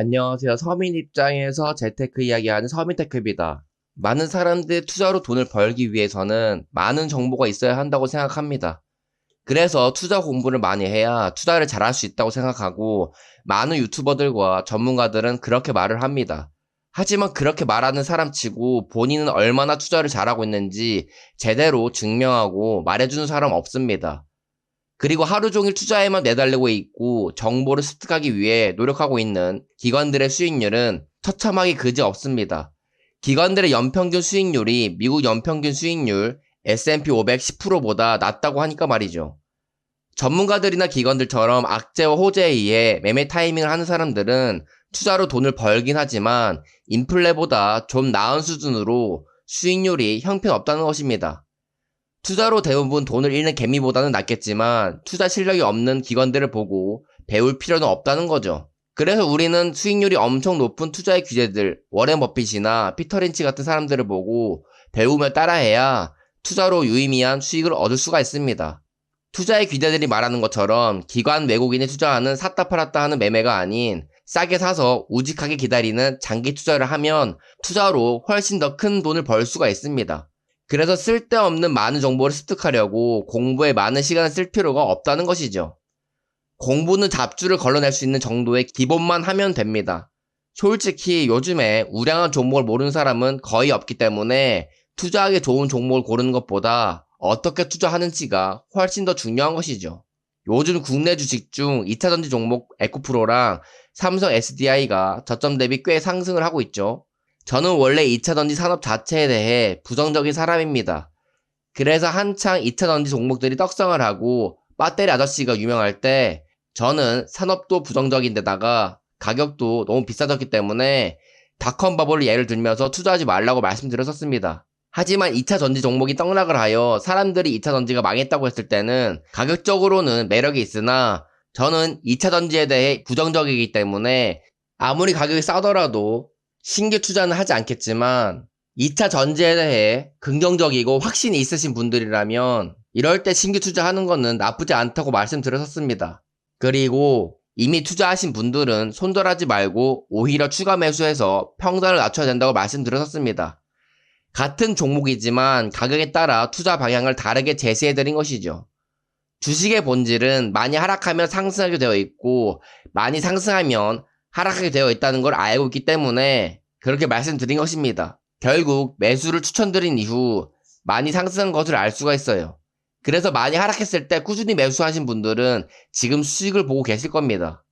안녕하세요. 서민 입장에서 재테크 이야기하는 서민테크입니다. 많은 사람들이 투자로 돈을 벌기 위해서는 많은 정보가 있어야 한다고 생각합니다. 그래서 투자 공부를 많이 해야 투자를 잘할 수 있다고 생각하고 많은 유튜버들과 전문가들은 그렇게 말을 합니다. 하지만 그렇게 말하는 사람 치고 본인은 얼마나 투자를 잘하고 있는지 제대로 증명하고 말해주는 사람 없습니다. 그리고 하루 종일 투자에만 내달리고 있고 정보를 습득하기 위해 노력하고 있는 기관들의 수익률은 처참하게 그지 없습니다. 기관들의 연평균 수익률이 미국 연평균 수익률 S&P 500 10%보다 낮다고 하니까 말이죠. 전문가들이나 기관들처럼 악재와 호재에 의해 매매 타이밍을 하는 사람들은 투자로 돈을 벌긴 하지만 인플레보다 좀 나은 수준으로 수익률이 형편없다는 것입니다. 투자로 대부분 돈을 잃는 개미보다는 낫겠지만 투자 실력이 없는 기관들을 보고 배울 필요는 없다는 거죠. 그래서 우리는 수익률이 엄청 높은 투자의 규제들, 워렌 버핏이나 피터 린치 같은 사람들을 보고 배우며 따라해야 투자로 유의미한 수익을 얻을 수가 있습니다. 투자의 규제들이 말하는 것처럼 기관 외국인이 투자하는 샀다 팔았다 하는 매매가 아닌 싸게 사서 우직하게 기다리는 장기 투자를 하면 투자로 훨씬 더 큰 돈을 벌 수가 있습니다. 그래서 쓸데없는 많은 정보를 습득하려고 공부에 많은 시간을 쓸 필요가 없다는 것이죠. 공부는 잡주를 걸러낼 수 있는 정도의 기본만 하면 됩니다. 솔직히 요즘에 우량한 종목을 모르는 사람은 거의 없기 때문에 투자하기 좋은 종목을 고르는 것보다 어떻게 투자하는지가 훨씬 더 중요한 것이죠. 요즘 국내 주식 중 2차전지 종목 에코프로랑 삼성 SDI가 저점 대비 꽤 상승을 하고 있죠. 저는 원래 2차 전지 산업 자체에 대해 부정적인 사람입니다. 그래서 한창 2차 전지 종목들이 떡상을 하고 배터리 아저씨가 유명할 때 저는 산업도 부정적인데다가 가격도 너무 비싸졌기 때문에 닷컴 버블을 예를 들면서 투자하지 말라고 말씀드렸었습니다. 하지만 2차 전지 종목이 떡락을 하여 사람들이 2차 전지가 망했다고 했을 때는 가격적으로는 매력이 있으나 저는 2차 전지에 대해 부정적이기 때문에 아무리 가격이 싸더라도 신규 투자는 하지 않겠지만 2차 전지에 대해 긍정적이고 확신이 있으신 분들이라면 이럴 때 신규 투자하는 것은 나쁘지 않다고 말씀드렸었습니다. 그리고 이미 투자하신 분들은 손절하지 말고 오히려 추가 매수해서 평단을 낮춰야 된다고 말씀드렸었습니다. 같은 종목이지만 가격에 따라 투자 방향을 다르게 제시해드린 것이죠. 주식의 본질은 많이 하락하면 상승하게 되어 있고 많이 상승하면 하락하게 되어 있다는 걸 알고 있기 때문에 그렇게 말씀드린 것입니다. 결국 매수를 추천드린 이후 많이 상승한 것을 알 수가 있어요. 그래서 많이 하락했을 때 꾸준히 매수하신 분들은 지금 수익을 보고 계실 겁니다.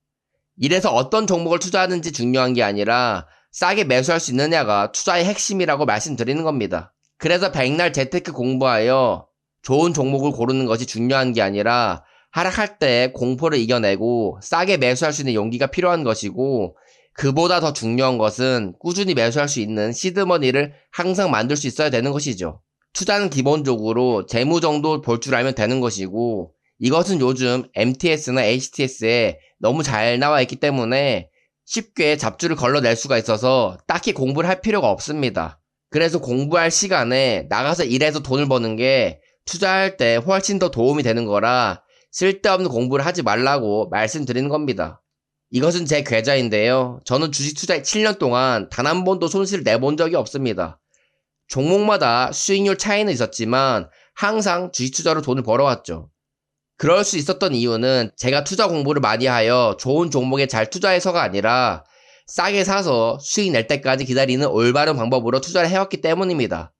이래서 어떤 종목을 투자하는지 중요한 게 아니라 싸게 매수할 수 있느냐가 투자의 핵심이라고 말씀드리는 겁니다. 그래서 백날 재테크 공부하여 좋은 종목을 고르는 것이 중요한 게 아니라 하락할 때 공포를 이겨내고 싸게 매수할 수 있는 용기가 필요한 것이고 그보다 더 중요한 것은 꾸준히 매수할 수 있는 시드머니를 항상 만들 수 있어야 되는 것이죠. 투자는 기본적으로 재무 정도 볼 줄 알면 되는 것이고 이것은 요즘 MTS나 HTS에 너무 잘 나와 있기 때문에 쉽게 잡주를 걸러낼 수가 있어서 딱히 공부를 할 필요가 없습니다. 그래서 공부할 시간에 나가서 일해서 돈을 버는 게 투자할 때 훨씬 더 도움이 되는 거라 쓸데없는 공부를 하지 말라고 말씀드리는 겁니다. 이것은 제 계좌인데요. 저는 주식 투자 7년 동안 단 한 번도 손실을 내본 적이 없습니다. 종목마다 수익률 차이는 있었지만 항상 주식 투자로 돈을 벌어왔죠. 그럴 수 있었던 이유는 제가 투자 공부를 많이 하여 좋은 종목에 잘 투자해서가 아니라 싸게 사서 수익 낼 때까지 기다리는 올바른 방법으로 투자를 해왔기 때문입니다.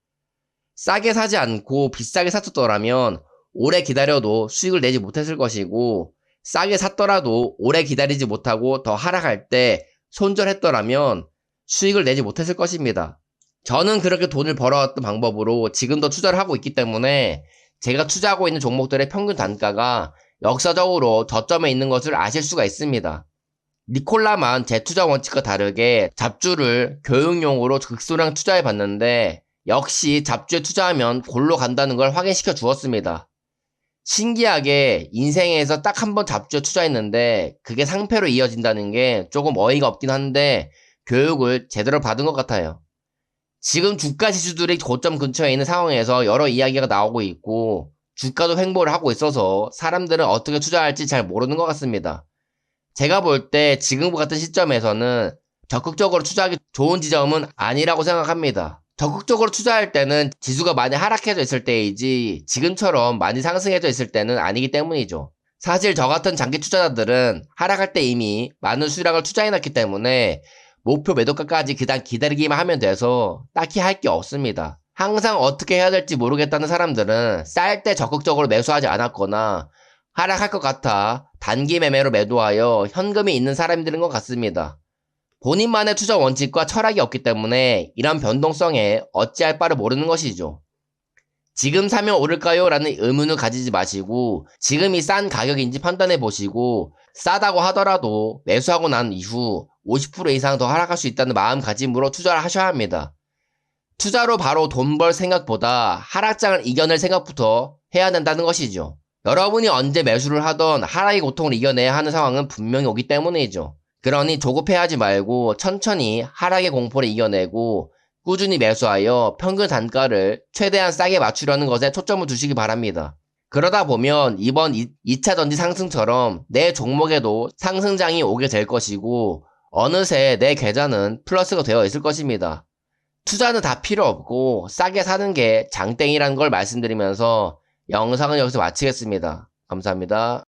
싸게 사지 않고 비싸게 샀었더라면 오래 기다려도 수익을 내지 못했을 것이고 싸게 샀더라도 오래 기다리지 못하고 더 하락할 때 손절했더라면 수익을 내지 못했을 것입니다. 저는 그렇게 돈을 벌어왔던 방법으로 지금도 투자를 하고 있기 때문에 제가 투자하고 있는 종목들의 평균 단가가 역사적으로 저점에 있는 것을 아실 수가 있습니다. 니콜라만 제 투자 원칙과 다르게 잡주를 교육용으로 극소량 투자해 봤는데 역시 잡주에 투자하면 골로 간다는 걸 확인시켜 주었습니다. 신기하게 인생에서 딱 한 번 잡주에 투자했는데 그게 상패로 이어진다는 게 조금 어이가 없긴 한데 교육을 제대로 받은 것 같아요. 지금 주가 지수들이 고점 근처에 있는 상황에서 여러 이야기가 나오고 있고 주가도 횡보를 하고 있어서 사람들은 어떻게 투자할지 잘 모르는 것 같습니다. 제가 볼 때 지금 같은 시점에서는 적극적으로 투자하기 좋은 지점은 아니라고 생각합니다. 적극적으로 투자할 때는 지수가 많이 하락해져 있을 때이지 지금처럼 많이 상승해져 있을 때는 아니기 때문이죠. 사실 저 같은 장기 투자자들은 하락할 때 이미 많은 수량을 투자해놨기 때문에 목표 매도가까지 그냥 기다리기만 하면 돼서 딱히 할 게 없습니다. 항상 어떻게 해야 될지 모르겠다는 사람들은 쌀 때 적극적으로 매수하지 않았거나 하락할 것 같아 단기 매매로 매도하여 현금이 있는 사람들인 것 같습니다. 본인만의 투자 원칙과 철학이 없기 때문에 이런 변동성에 어찌할 바를 모르는 것이죠. 지금 사면 오를까요? 라는 의문을 가지지 마시고 지금이 싼 가격인지 판단해 보시고 싸다고 하더라도 매수하고 난 이후 50% 이상 더 하락할 수 있다는 마음가짐으로 투자를 하셔야 합니다. 투자로 바로 돈 벌 생각보다 하락장을 이겨낼 생각부터 해야 된다는 것이죠. 여러분이 언제 매수를 하던 하락의 고통을 이겨내야 하는 상황은 분명히 오기 때문이죠. 그러니 조급해하지 말고 천천히 하락의 공포를 이겨내고 꾸준히 매수하여 평균 단가를 최대한 싸게 맞추려는 것에 초점을 두시기 바랍니다. 그러다 보면 이번 2차 전지 상승처럼 내 종목에도 상승장이 오게 될 것이고 어느새 내 계좌는 플러스가 되어 있을 것입니다. 투자는 다 필요 없고 싸게 사는 게 장땡이라는 걸 말씀드리면서 영상은 여기서 마치겠습니다. 감사합니다.